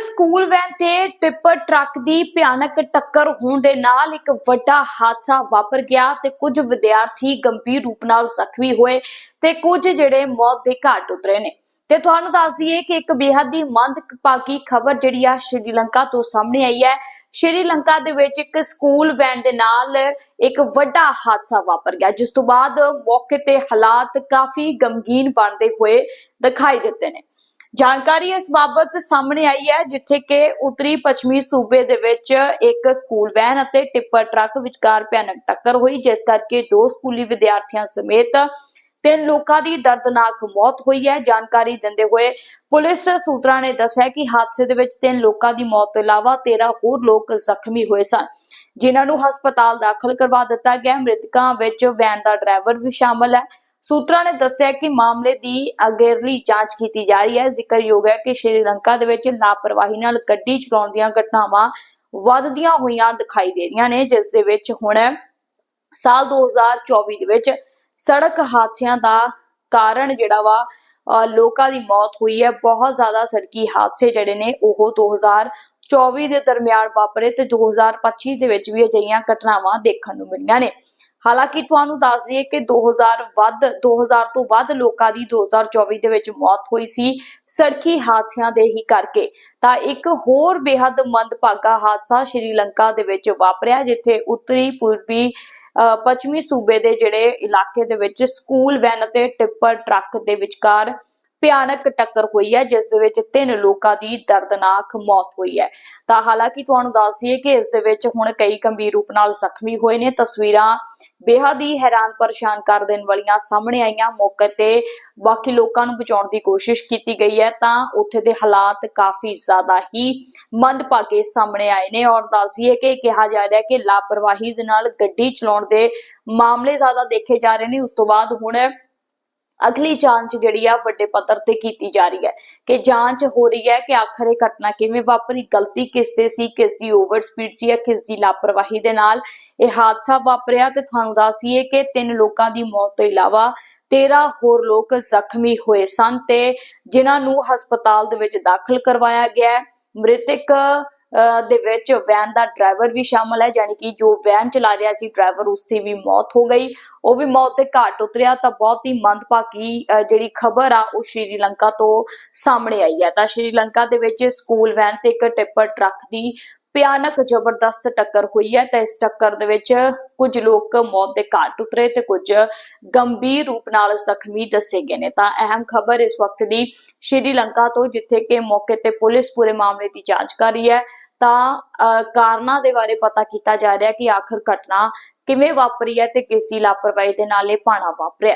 School van ਤੇ tipper truck ਦੀ ਭਿਆਨਕ ਟੱਕਰ ਹੋਣ ਦੇ ਨਾਲ ਇੱਕ ਵੱਡਾ ਹਾਦਸਾ ਵਾਪਰ ਗਿਆ ਤੇ ਕੁਝ ਵਿਦਿਆਰਥੀ ਗੰਭੀਰ ਰੂਪ ਨਾਲ ਜ਼ਖਮੀ ਹੋਏ ਤੇ ਕੁਝ ਜਿਹੜੇ ਮੌਤ ਦੇ ਘਾਟ ਉਤਰੇ ਨੇ। ਤੇ ਤੁਹਾਨੂੰ ਦੱਸ ਦਈਏ ਕਿ ਇੱਕ ਬੇਹੱਦ ਹੀ ਮੰਦਭਾਗੀ ਖਬਰ ਜਿਹੜੀ ਆ ਸ਼੍ਰੀਲੰਕਾ ਤੋਂ ਸਾਹਮਣੇ ਆਈ ਹੈ। ਸ਼੍ਰੀਲੰਕਾ ਦੇ ਵਿੱਚ ਇੱਕ ਸਕੂਲ ਵੈਨ ਦੇ ਨਾਲ ਇੱਕ ਵੱਡਾ ਹਾਦਸਾ ਵਾਪਰ ਗਿਆ, ਜਿਸ ਤੋਂ ਬਾਅਦ ਮੌਕੇ ਤੇ ਹਾਲਾਤ ਕਾਫੀ ਗਮਗੀਨ ਬਣਦੇ ਹੋਏ ਦਿਖਾਈ ਦਿੱਤੇ ਨੇ। ਜਾਣਕਾਰੀ ਇਸ ਬਾਬਤ ਸਾਹਮਣੇ ਆਈ ਹੈ, ਜਿੱਥੇ ਕਿ ਉੱਤਰੀ ਪੱਛਮੀ ਸੂਬੇ ਦੇ ਵਿੱਚ ਇੱਕ ਸਕੂਲ ਵੈਨ ਅਤੇ ਟਿੱਪਰ ਟਰੱਕ ਵਿਚਕਾਰ ਭਿਆਨਕ ਟੱਕਰ ਹੋਈ, ਜਿਸ ਕਰਕੇ ਦੋ ਸਕੂਲੀ ਵਿਦਿਆਰਥੀਆਂ ਸਮੇਤ ਤਿੰਨ ਲੋਕਾਂ ਦੀ ਦਰਦਨਾਕ ਮੌਤ ਹੋਈ ਹੈ। ਜਾਣਕਾਰੀ ਦਿੰਦੇ ਹੋਏ ਪੁਲਿਸ ਸੂਤਰਾਂ ਨੇ ਦੱਸਿਆ ਕਿ ਹਾਦਸੇ ਦੇ ਵਿੱਚ ਤਿੰਨ ਲੋਕਾਂ ਦੀ ਮੌਤ ਤੋਂ ਇਲਾਵਾ 13 ਹੋਰ ਲੋਕ ਜ਼ਖਮੀ ਹੋਏ ਸਨ, ਜਿਨ੍ਹਾਂ ਨੂੰ ਹਸਪਤਾਲ ਦਾਖਲ ਕਰਵਾ ਦਿੱਤਾ ਗਿਆ। ਮ੍ਰਿਤਕਾਂ ਵਿੱਚ ਵੈਨ ਦਾ ਡਰਾਈਵਰ ਵੀ ਸ਼ਾਮਲ ਹੈ। ਸੂਤਰਾਂ ਨੇ ਦੱਸਿਆ ਕਿ ਮਾਮਲੇ ਦੀ ਅਗੇਰਲੀ ਜਾਂਚ ਕੀਤੀ ਜਾ ਰਹੀ ਹੈ। ਜ਼ਿਕਰਯੋਗ ਹੈ ਕਿ ਸ਼੍ਰੀਲੰਕਾ ਦੇ ਵਿੱਚ ਲਾਪਰਵਾਹੀ ਨਾਲ ਗੱਡੀ ਚਲਾਉਣ ਦੀਆਂ ਘਟਨਾਵਾਂ ਵੱਧਦੀਆਂ ਹੋਈਆਂ ਦਿਖਾਈ ਦੇ ਰਹੀਆਂ ਨੇ, ਜਿਸ ਦੇ ਵਿੱਚ ਹੁਣ ਸਾਲ 2024 ਦੇ ਵਿੱਚ ਸੜਕ ਹਾਦਸਿਆਂ ਦਾ ਕਾਰਨ ਜਿਹੜਾ ਵਾ, ਅਹ ਲੋਕਾਂ ਦੀ ਮੌਤ ਹੋਈ ਹੈ। ਬਹੁਤ ਜ਼ਿਆਦਾ ਸੜਕੀ ਹਾਦਸੇ ਜਿਹੜੇ ਨੇ, ਉਹ 2024 ਦੇ ਦਰਮਿਆਨ ਵਾਪਰੇ ਤੇ 2025 ਦੇ ਵਿੱਚ ਵੀ ਅਜਿਹੀਆਂ ਘਟਨਾਵਾਂ ਦੇਖਣ ਨੂੰ ਮਿਲੀਆਂ ਨੇ। ਹਾਲਾਂਕਿ ਤੁਹਾਨੂੰ ਦੱਸ ਦਈਏ ਕਿ 2000 ਵੱਧ 2000 ਤੋਂ ਵੱਧ ਲੋਕਾਂ ਦੀ 2024 ਦੇ ਵਿੱਚ ਮੌਤ ਹੋਈ ਸੀ ਸੜਕੀ ਹਾਦਸਿਆਂ ਦੇ ਹੀ ਕਰਕੇ। ਤਾਂ ਇੱਕ ਹੋਰ ਬੇहद ਮੰਦਭਾਗਾ ਹਾਦਸਾ ਸ਼੍ਰੀਲੰਕਾ ਦੇ ਵਿੱਚ ਵਾਪਰਿਆ, ਜਿੱਥੇ ਉੱਤਰੀ ਪੂਰਬੀ ਅਹ ਪੱਛਮੀ ਸੂਬੇ ਦੇ ਜਿਹੜੇ ਇਲਾਕੇ ਦੇ ਵਿੱਚ ਸਕੂਲ ਵੈਨ ਅਤੇ ਟਿੱਪਰ ਟਰੱਕ ਦੇ ਵਿਚਕਾਰ ਭਿਆਨਕ ਟੱਕਰ ਹੋਈ ਹੈ, ਜਿਸ ਦੇ ਵਿੱਚ ਤਿੰਨ ਲੋਕਾਂ ਦੀ ਦਰਦਨਾਕ ਮੌਤ ਹੋਈ ਹੈ। ਤਾਂ ਹਾਲਾਂਕਿ ਤੁਹਾਨੂੰ ਦੱਸ ਦਈਏ ਕਿ ਇਸ ਦੇ ਵਿੱਚ ਹੁਣ ਕਈ ਗੰਭੀਰ ਰੂਪ ਨਾਲ ਜ਼ਖਮੀ ਹੋਏ ਨੇ। ਤਸਵੀਰਾਂ ਬੇਹੱਦ ਹੀ ਹੈਰਾਨ ਪਰੇਸ਼ਾਨ ਕਰ ਦੇਣ ਵਾਲੀਆਂ ਸਾਹਮਣੇ ਆਈਆਂ। ਮੌਕੇ ਤੇ ਬਾਕੀ ਲੋਕਾਂ ਨੂੰ ਬਚਾਉਣ ਦੀ ਕੋਸ਼ਿਸ਼ ਕੀਤੀ ਗਈ ਹੈ। ਤਾਂ ਉੱਥੇ ਦੇ ਹਾਲਾਤ ਕਾਫੀ ਜ਼ਿਆਦਾ ਹੀ ਮੰਦਭਾਗੇ ਸਾਹਮਣੇ ਆਏ ਨੇ। ਔਰ ਦੱਸੀਏ ਕਿ ਕਿਹਾ ਜਾ ਰਿਹਾ ਹੈ ਕਿ ਲਾਪਰਵਾਹੀ ਦੇ ਨਾਲ ਗੱਡੀ ਚਲਾਉਣ ਦੇ ਮਾਮਲੇ ਜ਼ਿਆਦਾ ਦੇਖੇ ਜਾ ਰਹੇ ਨੇ। ਉਸ ਤੋਂ ਬਾਅਦ ਹੁਣ ਅਗਲੀ ਜਾਂਚ ਜਿਹੜੀ ਆ ਵੱਡੇ ਪੱਧਰ ਤੇ ਕੀਤੀ ਜਾ ਰਹੀ ਹੈ ਕਿ ਜਾਂਚ ਹੋ ਰਹੀ ਹੈ ਕਿ ਆਖਰ ਇਹ ਘਟਨਾ ਕਿਵੇਂ ਵਾਪਰੀ, ਗਲਤੀ ਕਿਸ ਤੇ ਸੀ, ਕਿਸ ਦੀ ਓਵਰ ਸਪੀਡ ਸੀ ਜਾਂ ਕਿਸ ਦੀ ਲਾਪਰਵਾਹੀ ਦੇ ਨਾਲ ਇਹ ਹਾਦਸਾ ਵਾਪਰਿਆ ਤੇ ਤੁਹਾਨੂੰ ਦੱਸੀਏ ਕਿ ਤਿੰਨ ਲੋਕਾਂ ਦੀ ਮੌਤ ਤੋਂ ਇਲਾਵਾ 13 ਹੋਰ ਲੋਕ ਜ਼ਖਮੀ ਹੋਏ ਸਨ ਤੇ ਜਿਨ੍ਹਾਂ ਨੂੰ ਹਸਪਤਾਲ ਦੇ ਵਿੱਚ ਦਾਖਲ ਕਰਵਾਇਆ ਗਿਆ ਹੈ। ਮ੍ਰਿਤਕ ਦੇ ਵਿੱਚ ਵੈਨ ਦਾ ਡਰਾਈਵਰ ਵੀ ਸ਼ਾਮਲ ਹੈ ਯਾਨੀ ਕਿ ਜੋ ਵੈਨ ਚਲਾ ਰਿਹਾ ਸੀ ਡਰਾਈਵਰ ਉਸ ਦੀ ਵੀ ਮੌਤ ਹੋ ਗਈ। ਉਹ ਵੀ ਮੌਤ ਦੇ ਘਾਟ ਉਤਰਿਆ ਤਾਂ ਬਹੁਤ ਹੀ ਮੰਦਭਾਗੀ ਜਿਹੜੀ ਖਬਰ ਆ, ਉਹ ਸ਼੍ਰੀਲੰਕਾ ਤੋਂ ਸਾਹਮਣੇ ਆਈ ਹੈ। ਤਾਂ ਸ਼੍ਰੀਲੰਕਾ ਦੇ ਵਿੱਚ ਸਕੂਲ ਵੈਨ ਤੇ ਇੱਕ ਟਿੱਪਰ ਟਰੱਕ ਦੀ ਭਿਆਨਕ ਜ਼ਬਰਦਸਤ ਟੱਕਰ ਹੋਈ ਹੈ। ਤਾਂ ਇਸ ਟੱਕਰ ਦੇ ਵਿੱਚ ਕੁਝ ਲੋਕ ਮੌਤ ਦੇ ਘਾਟ ਉਤਰੇ ਤੇ ਕੁਝ ਗੰਭੀਰ ਰੂਪ ਨਾਲ ਜ਼ਖਮੀ ਦੱਸੇ ਗਏ ਨੇ। ਤਾਂ ਅਹਿਮ ਖਬਰ ਇਸ ਵਕਤ ਦੀ ਸ਼੍ਰੀਲੰਕਾ ਤੋਂ, ਜਿੱਥੇ ਕਿ ਮੌਕੇ ਤੇ ਪੁਲਿਸ ਪੂਰੇ ਮਾਮਲੇ ਦੀ ਜਾਂਚ ਕਰ ਰਹੀ ਹੈ। ਤਾਂ ਅਹ, ਕਾਰਨਾਂ ਦੇ ਬਾਰੇ ਪਤਾ ਕੀਤਾ ਜਾ ਰਿਹਾ ਕਿ ਆਖਰ ਘਟਨਾ ਕਿਵੇਂ ਵਾਪਰੀ ਹੈ ਤੇ ਕਿਸ ਦੀ ਲਾਪਰਵਾਹੀ ਦੇ ਨਾਲ ਇਹ ਭਾਣਾ ਵਾਪਰਿਆ।